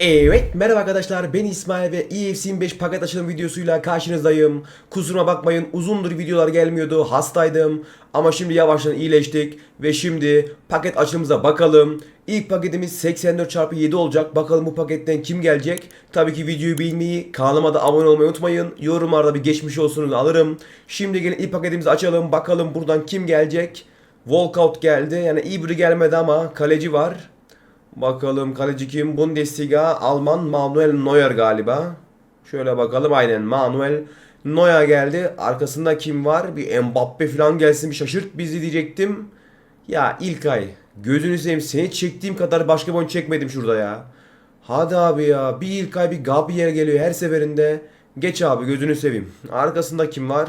Evet merhaba arkadaşlar ben İsmail ve EFC 25 paket açılım videosuyla karşınızdayım. Kusuruma bakmayın uzundur videolar gelmiyordu hastaydım ama şimdi yavaştan iyileştik ve şimdi paket açılımıza bakalım. İlk paketimiz 84x7 olacak bakalım bu paketten kim gelecek. Tabii ki videoyu beğenmeyi kanalıma da abone olmayı unutmayın. Yorumlarda bir geçmiş olsunuz alırım. Şimdi gelin ilk paketimizi açalım bakalım buradan kim gelecek. Walkout geldi yani iyi biri gelmedi ama kaleci var. Bakalım kaleci kim? Bundesliga Alman Manuel Neuer galiba. Şöyle bakalım aynen Manuel Neuer geldi. Arkasında kim var? Bir Mbappe falan gelsin bir şaşırt bizi diyecektim. Ya İlkay gözünü seveyim seni çektiğim kadar başka boyun çekmedim şurada ya. Hadi abi ya bir İlkay bir Gabriel geliyor her seferinde. Geç abi gözünü seveyim. Arkasında kim var?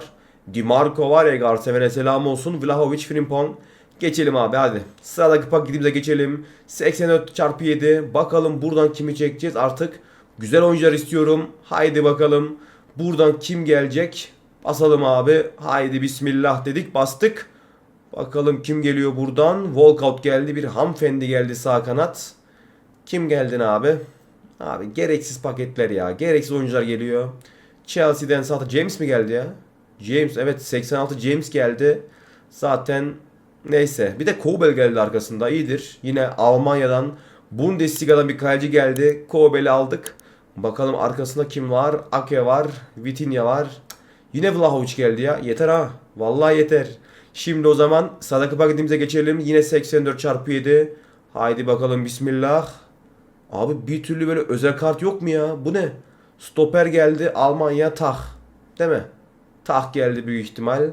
Di Marco var ya Garseven'e selam olsun. Vlahovic, Frimpong. Geçelim abi hadi. Sıradaki paketimize geçelim. 84 çarpı 7. Bakalım buradan kimi çekeceğiz artık. Güzel oyuncular istiyorum. Haydi bakalım. Buradan kim gelecek? Basalım abi. Haydi bismillah dedik bastık. Bakalım kim geliyor buradan. Walkout geldi. Bir hanımefendi geldi sağ kanat. Kim geldin abi? Abi gereksiz paketler ya. Gereksiz oyuncular geliyor. Chelsea'den zaten James mi geldi ya? James evet 86 James geldi. Zaten neyse. Bir de Kobel geldi arkasında. iyidir. Yine Almanya'dan Bundesliga'dan bir kaleci geldi. Kobel'i aldık. Bakalım arkasında kim var? Ake var. Vitinha var. Yine Vlahovic geldi ya. Yeter ha. Vallahi yeter. Şimdi o zaman sadaka paketimize geçelim. Yine 84 çarpı 7. Haydi bakalım bismillah. Abi bir türlü böyle özel kart yok mu ya? Bu ne? Stoper geldi Almanya Tah. Değil mi? Tah geldi büyük ihtimal.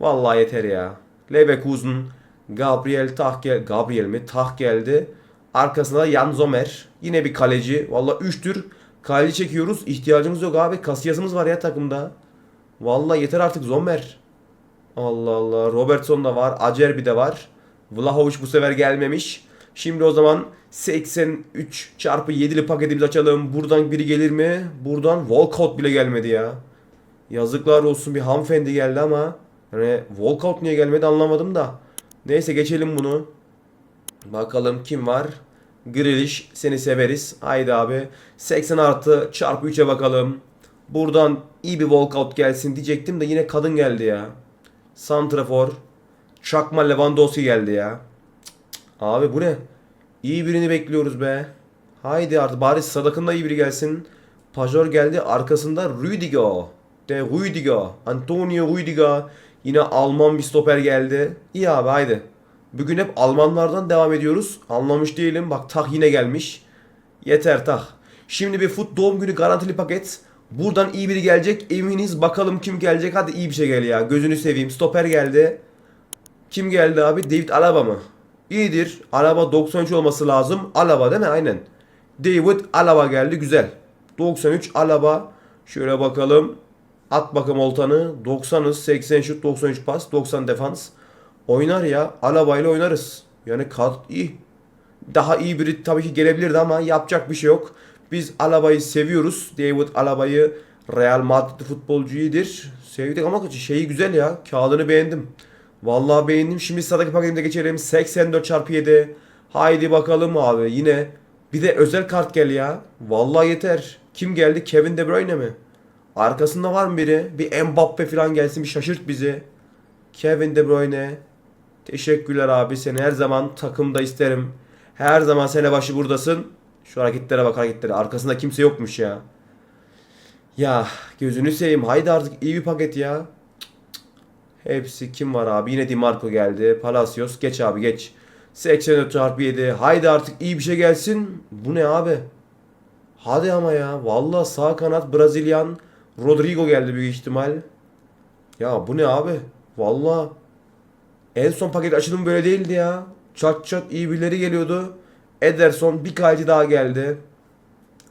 Vallahi yeter ya. Leverkusen, Gabriel Tah gel Gabriel mi? Tah geldi. Arkasında da Jan Zomer. Yine bir kaleci. Vallahi 3 tür kaleci çekiyoruz. İhtiyacımız yok abi. Kasiyasımız var ya takımda. Vallahi yeter artık Zomer. Allah Allah. Robertson da var. Acerbi de var. Vlahovic bu sefer gelmemiş. Şimdi o zaman 83 çarpı 7'li paketimizi açalım. Buradan biri gelir mi? Buradan Walcott bile gelmedi ya. Yazıklar olsun bir hanımefendi geldi ama hani Walcott niye gelmedi anlamadım da. Neyse geçelim bunu. Bakalım kim var? Grealish seni severiz. Haydi abi. 80 artı çarpı 3'e bakalım. Buradan iyi bir walkout gelsin diyecektim de yine kadın geldi ya. Santrafor. Çakma Lewandowski geldi ya. Abi bu ne? İyi birini bekliyoruz be. Haydi artık bari sadakında iyi biri gelsin. Pajor geldi arkasında Rüdiger. De Rüdiger. Antonio Rüdiger. Yine Alman bir stoper geldi. İyi abi haydi. Bugün hep Almanlardan devam ediyoruz. Anlamış değilim. Bak Tah yine gelmiş. Yeter Tah. Şimdi bir fut doğum günü garantili paket. Buradan iyi biri gelecek. Eminiz bakalım kim gelecek. Hadi iyi bir şey gel ya. Gözünü seveyim. Stoper geldi. Kim geldi abi? David Alaba mı? İyidir. Alaba 93 olması lazım. Alaba değil mi? Aynen. David Alaba geldi. Güzel. 93 Alaba. Şöyle bakalım. At bakalım oltanı. 90'ız. 80 şut, 93 pas, 90 defans. Oynar ya. Alaba ile oynarız. Yani kat iyi. Daha iyi biri tabii ki gelebilirdi ama yapacak bir şey yok. Biz Alaba'yı seviyoruz. David Alaba'yı Real Madrid futbolcu iyidir. Sevdik ama şeyi güzel ya. Kağıdını beğendim. Vallahi beğendim. Şimdi sıradaki paketimize geçelim. 84 çarpı 7. Haydi bakalım abi. Yine bir de özel kart gel ya. Vallahi yeter. Kim geldi? Kevin De Bruyne mi? Arkasında var mı biri? Bir Mbappe falan gelsin bir şaşırt bizi. Kevin De Bruyne. Teşekkürler abi. Seni her zaman takımda isterim. Her zaman sene başı buradasın. Şu hareketlere bak hareketlere. Arkasında kimse yokmuş ya. Ya gözünü seveyim. Haydi artık iyi bir paket ya. Hepsi kim var abi? Yine Di Marco geldi. Palacios. Geç abi geç. 84 çarpı 7. Haydi artık iyi bir şey gelsin. Bu ne abi? Hadi ama ya. Vallahi sağ kanat Brazilyan. Rodrigo geldi büyük ihtimal. Ya bu ne abi? Vallahi en son paket açılımı böyle değildi ya. Çat çat iyi birileri geliyordu. Ederson bir kaleci daha geldi.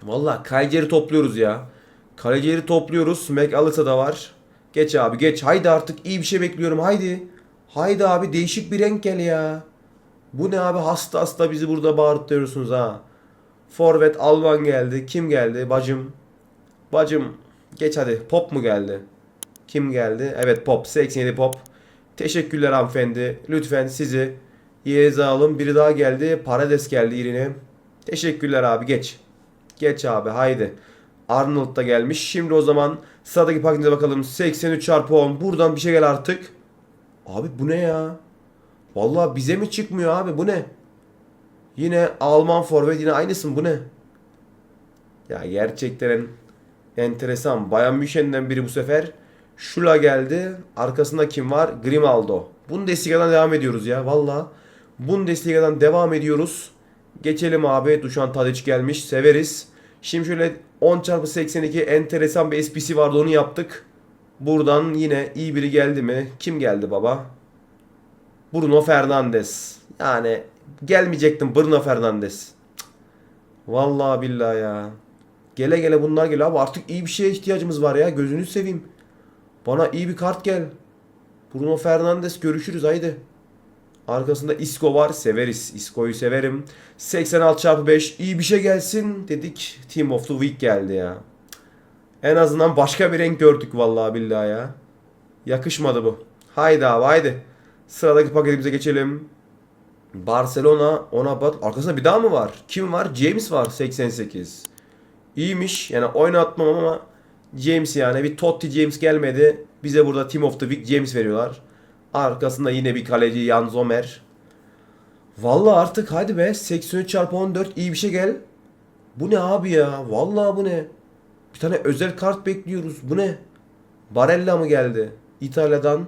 Vallahi kalecileri topluyoruz ya. Kalecileri topluyoruz. McAllister da var. Geç abi geç. Haydi artık iyi bir şey bekliyorum. Haydi. Haydi abi değişik bir renk gel ya. Bu ne abi hasta hasta bizi burada bağırtıyorsunuz ha. Forvet Alman geldi. Kim geldi? Bacım. Bacım. Geç hadi. Pop mu geldi? Kim geldi? Evet Pop. 87 Pop. Teşekkürler hanımefendi. Lütfen sizi yerize alın. Biri daha geldi. Parades geldi yerine. Teşekkürler abi geç. Geç abi haydi. Arnold da gelmiş. Şimdi o zaman sıradaki paketimize bakalım. 83 çarpı 10. Buradan bir şey gel artık. Abi bu ne ya? Vallahi bize mi çıkmıyor abi bu ne? Yine Alman forvet yine aynısın bu ne? Ya gerçekten en- enteresan. Bayern Münhen'den biri bu sefer. Şula geldi. Arkasında kim var? Grimaldo. Bundesliga'dan devam ediyoruz ya. Valla. Bundesliga'dan devam ediyoruz. Geçelim abi. Dušan Tadić gelmiş. Severiz. Şimdi şöyle 10 çarpı 82 enteresan bir esprisi vardı onu yaptık. Buradan yine iyi biri geldi mi? Kim geldi baba? Bruno Fernandes. Yani gelmeyecektim Bruno Fernandes. Vallahi billahi ya. Gele gele bunlar geliyor abi artık iyi bir şeye ihtiyacımız var ya gözünü seveyim. Bana iyi bir kart gel. Bruno Fernandes görüşürüz haydi. Arkasında Isco var. Severiz. Isco'yu severim. 86 çarpı 5 iyi bir şey gelsin dedik. Team of the Week geldi ya. En azından başka bir renk gördük vallahi billahi ya. Yakışmadı bu. Haydi abi haydi. Sıradaki paketimize geçelim. Barcelona ona bat. Arkasında bir daha mı var? Kim var? James var 88. İyiymiş. Yani oynatmam ama James yani bir Totti James gelmedi. Bize burada Team of the Week James veriyorlar. Arkasında yine bir kaleci Jan Zomer. Vallahi artık hadi be 83 çarpı 14 iyi bir şey gel. Bu ne abi ya? Vallahi bu ne? Bir tane özel kart bekliyoruz. Bu ne? Barella mı geldi? İtalya'dan.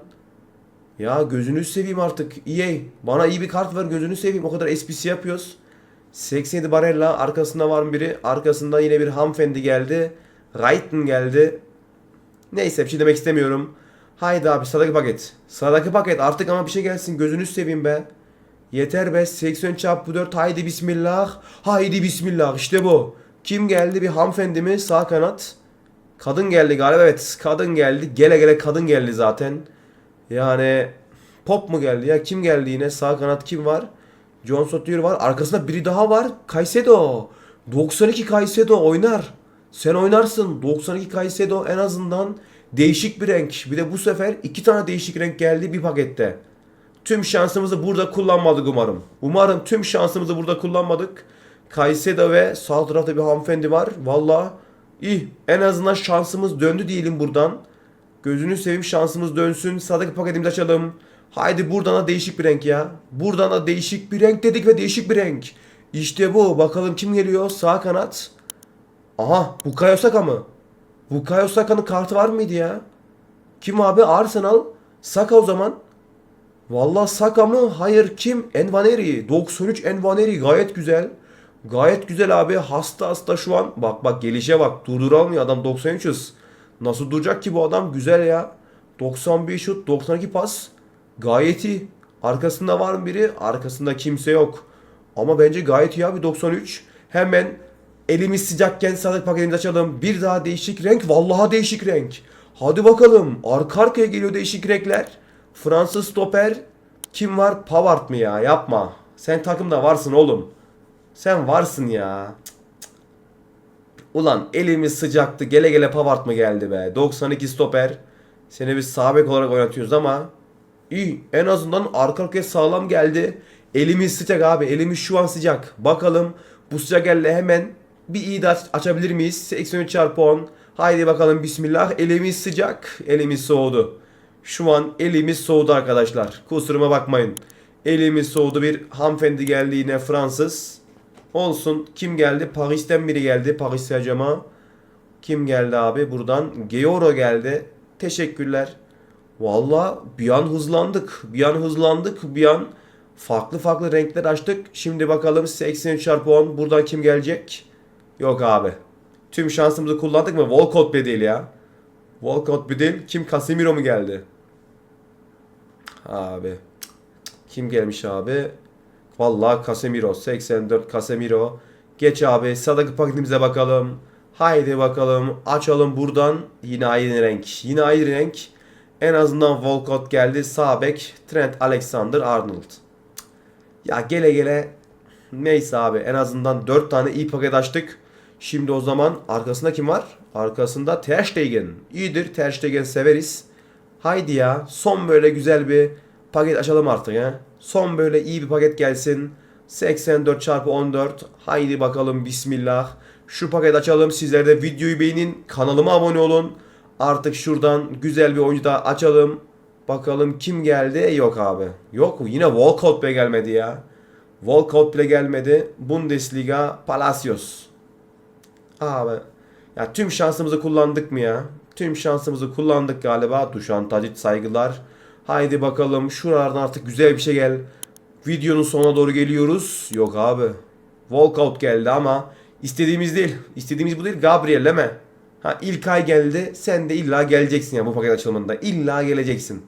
Ya gözünü seveyim artık. EA bana iyi bir kart ver gözünü seveyim. O kadar SPC yapıyoruz. 87 Barella arkasında var mı biri? Arkasında yine bir hanımefendi geldi. Wrighton geldi. Neyse bir şey demek istemiyorum. Haydi abi sıradaki paket. Sıradaki paket artık ama bir şey gelsin gözünü seveyim be. Yeter be 80 çarpı 4 haydi bismillah. Haydi bismillah işte bu. Kim geldi bir hanımefendi mi sağ kanat. Kadın geldi galiba evet kadın geldi. Gele gele kadın geldi zaten. Yani Pop mu geldi ya kim geldi yine sağ kanat kim var? John Sotier var arkasında biri daha var. Caicedo. 92 Caicedo oynar. Sen oynarsın. 92 Caicedo en azından değişik bir renk. Bir de bu sefer iki tane değişik renk geldi bir pakette. Tüm şansımızı burada kullanmadık umarım. Umarım tüm şansımızı burada kullanmadık. Caicedo ve sağ tarafta bir hanımefendi var. Valla iyi. En azından şansımız döndü diyelim buradan. Gözünü seveyim şansımız dönsün. Sıradaki paketimizi açalım. Haydi buradan da değişik bir renk ya. Buradan da değişik bir renk dedik ve değişik bir renk. İşte bu. Bakalım kim geliyor? Sağ kanat. Aha Bukayo Saka mı? Bukayo Saka'nın kartı var mıydı ya? Kim abi? Arsenal. Saka o zaman. Vallahi Saka mı? Hayır kim? Envaneri. 93 Envaneri gayet güzel. Gayet güzel abi. Hasta hasta şu an. Bak bak gelişe bak. Durduramıyor adam 93 hız. Nasıl duracak ki bu adam? Güzel ya. 91 şut, 92 pas. Gayet iyi. Arkasında var mı biri? Arkasında kimse yok. Ama bence gayet iyi abi 93. Hemen elimiz sıcakken sadık paketimizi açalım. Bir daha değişik renk. Vallahi değişik renk. Hadi bakalım. Arka arkaya geliyor değişik renkler. Fransız stoper. Kim var? Pavard mı ya? Yapma. Sen takımda varsın oğlum. Sen varsın ya. Ulan elimiz sıcaktı. Gele gele Pavard mı geldi be? 92 stoper. Seni biz sağ bek olarak oynatıyoruz ama iyi. En azından arka arkaya sağlam geldi. Elimiz sıcak abi. Elimiz şu an sıcak. Bakalım bu sıcak elle hemen bir iyi aç- açabilir miyiz? 83 çarpı 10. Haydi bakalım bismillah. Elimiz sıcak. Elimiz soğudu. Şu an elimiz soğudu arkadaşlar. Kusuruma bakmayın. Elimiz soğudu. Bir hanımefendi geldi yine Fransız. Olsun. Kim geldi? Paris'ten biri geldi. Paris Saint-Germain. Kim geldi abi? Buradan Georo geldi. Teşekkürler. Valla bir an hızlandık. Bir an hızlandık. Bir an farklı farklı renkler açtık. Şimdi bakalım 83 çarpı 10. Buradan kim gelecek? Yok abi. Tüm şansımızı kullandık mı? Walcott bile değil ya. Bir değil. Kim? Casemiro mu geldi? Abi. Kim gelmiş abi? Vallahi Casemiro. 84 Casemiro. Geç abi. Sıradaki paketimize bakalım. Haydi bakalım. Açalım buradan. Yine aynı renk. Yine aynı renk. En azından Walcott geldi. Sağ bek. Trent Alexander-Arnold. Ya gele gele. Neyse abi. En azından 4 tane iyi paket açtık. Şimdi o zaman arkasında kim var? Arkasında Ter Stegen. İyidir. Ter Stegen severiz. Haydi ya. Son böyle güzel bir paket açalım artık ya. Son böyle iyi bir paket gelsin. 84 çarpı 14. Haydi bakalım bismillah. Şu paketi açalım. Sizler de videoyu beğenin. Kanalıma abone olun. Artık şuradan güzel bir oyuncu daha açalım. Bakalım kim geldi? Yok abi. Yok yine Walcott bile gelmedi ya. Walcott bile gelmedi. Bundesliga Palacios. Abi. Ya tüm şansımızı kullandık mı ya? Tüm şansımızı kullandık galiba. Duşan Tadic saygılar. Haydi bakalım şuralardan artık güzel bir şey gel. Videonun sonuna doğru geliyoruz. Yok abi. Walkout geldi ama istediğimiz değil. İstediğimiz bu değil. Gabriel mi? Ha ilk ay geldi. Sen de illa geleceksin ya bu paket açılımında. İlla geleceksin.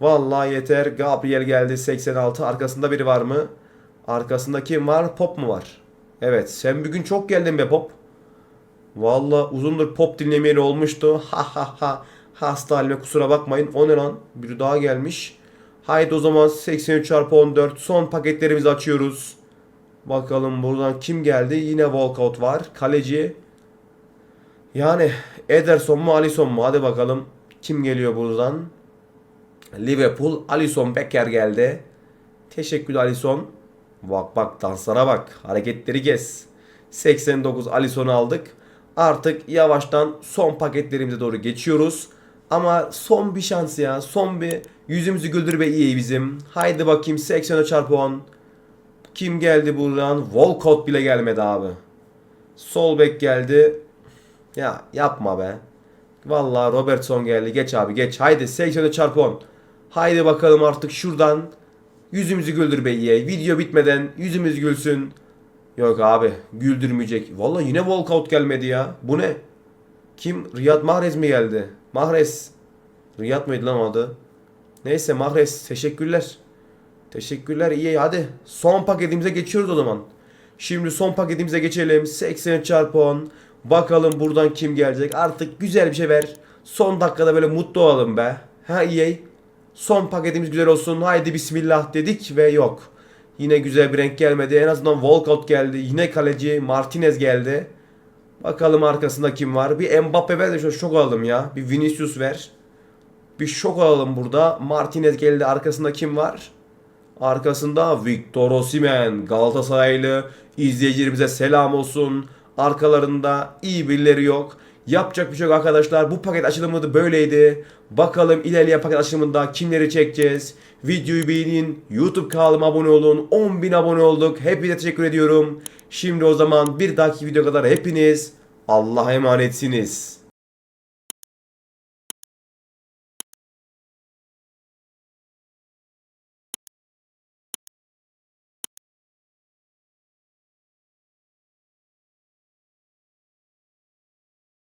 Vallahi yeter. Gabriel geldi 86. Arkasında biri var mı? Arkasında kim var? Pop mu var? Evet. Sen bugün çok geldin be Pop. Vallahi uzundur pop dinlemeyeli olmuştu. Ha ha ha. Hasta halime kusura bakmayın. O ne lan? Biri daha gelmiş. Haydi o zaman 83 çarpı 14 son paketlerimizi açıyoruz. Bakalım buradan kim geldi? Yine walkout var. Kaleci. Yani Ederson mu Alisson mu? Hadi bakalım. Kim geliyor buradan? Liverpool. Alisson Becker geldi. Teşekkürler Alisson. Bak bak danslara bak. Hareketleri kes. 89 Alisson'u aldık. Artık yavaştan son paketlerimize doğru geçiyoruz. Ama son bir şans ya. Son bir yüzümüzü güldür be iyi bizim. Haydi bakayım 80'e çarpı 10. Kim geldi buradan? Walcott bile gelmedi abi. Sol bek geldi. Ya yapma be. Vallahi Robertson geldi. Geç abi geç. Haydi 80'e çarpı 10. Haydi bakalım artık şuradan yüzümüzü güldür be iyi. Video bitmeden yüzümüz gülsün. Yok abi güldürmeyecek. Vallahi yine walkout gelmedi ya. Bu ne? Kim? Riyad Mahrez mi geldi? Mahrez. Riyad mıydı lan adı? Neyse Mahrez teşekkürler. Teşekkürler iyi hadi. Son paketimize geçiyoruz o zaman. Şimdi son paketimize geçelim. 80 çarpı 10. Bakalım buradan kim gelecek. Artık güzel bir şey ver. Son dakikada böyle mutlu olalım be. Ha iyi. Son paketimiz güzel olsun. Haydi bismillah dedik ve yok. Yine güzel bir renk gelmedi. En azından Walcott geldi. Yine kaleci Martinez geldi. Bakalım arkasında kim var. Bir Mbappe ver de şöyle şok alalım ya. Bir Vinicius ver. Bir şok alalım burada. Martinez geldi. Arkasında kim var? Arkasında Victor Osimhen. Galatasaraylı izleyicilerimize selam olsun. Arkalarında iyi birileri yok. Yapacak bir şey yok arkadaşlar. Bu paket açılımı da böyleydi. Bakalım ilerleyen paket açılımında kimleri çekeceğiz. Videoyu beğenin. YouTube kanalıma abone olun. 10.000 abone olduk. Hepinize teşekkür ediyorum. Şimdi o zaman bir dahaki video kadar hepiniz Allah'a emanetsiniz.